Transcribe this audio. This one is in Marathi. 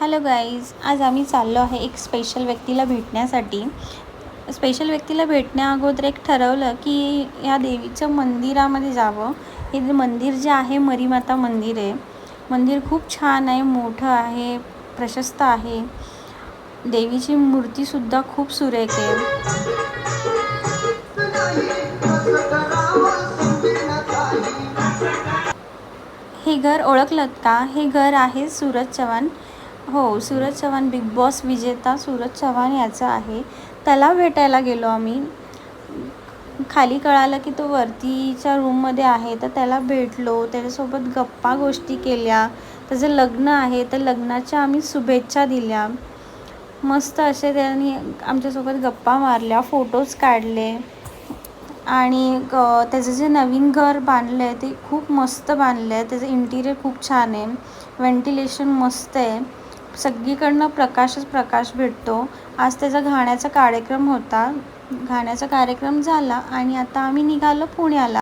हॅलो गाईज आज आम्ही चाललो आहे एक स्पेशल व्यक्तीला भेटण्यासाठी. स्पेशल व्यक्तीला भेटण्या अगोदर एक ठरवलं की या देवीचं मंदिरामध्ये जावं. हे मंदिर जे आहे मरीमाता मंदिर आहे. मंदिर खूप छान आहे मोठं आहे प्रशस्त आहे. देवीची मूर्तीसुद्धा खूप सुरेख आहे. हे घर ओळखलं का? हे घर आहे सूरज चव्हाण. हो सूरज चव्हाण बिग बॉस विजेता सूरज चव्हाण याचं आहे. त्याला भेटायला गेलो आम्ही. खाली कळालं की तो वरतीच्या रूममध्ये आहे तर त्याला भेटलो. त्याच्यासोबत गप्पा गोष्टी केल्या. त्याचं लग्न आहे तर लग्नाच्या आम्ही शुभेच्छा दिल्या. मस्त असे त्यांनी आमच्यासोबत गप्पा मारल्या फोटोज काढले. आणि त्याचं जे नवीन घर बांधलं आहे ते खूप मस्त बांधलं आहे त्याचं इंटिरियर खूप छान आहे. व्हेंटिलेशन मस्त आहे. सगळीकडनं प्रकाशच प्रकाश भेटतो. आज त्याचा घाण्याचा कार्यक्रम होता. घाण्याचा कार्यक्रम झाला आणि आता आम्ही निघालो पुण्याला.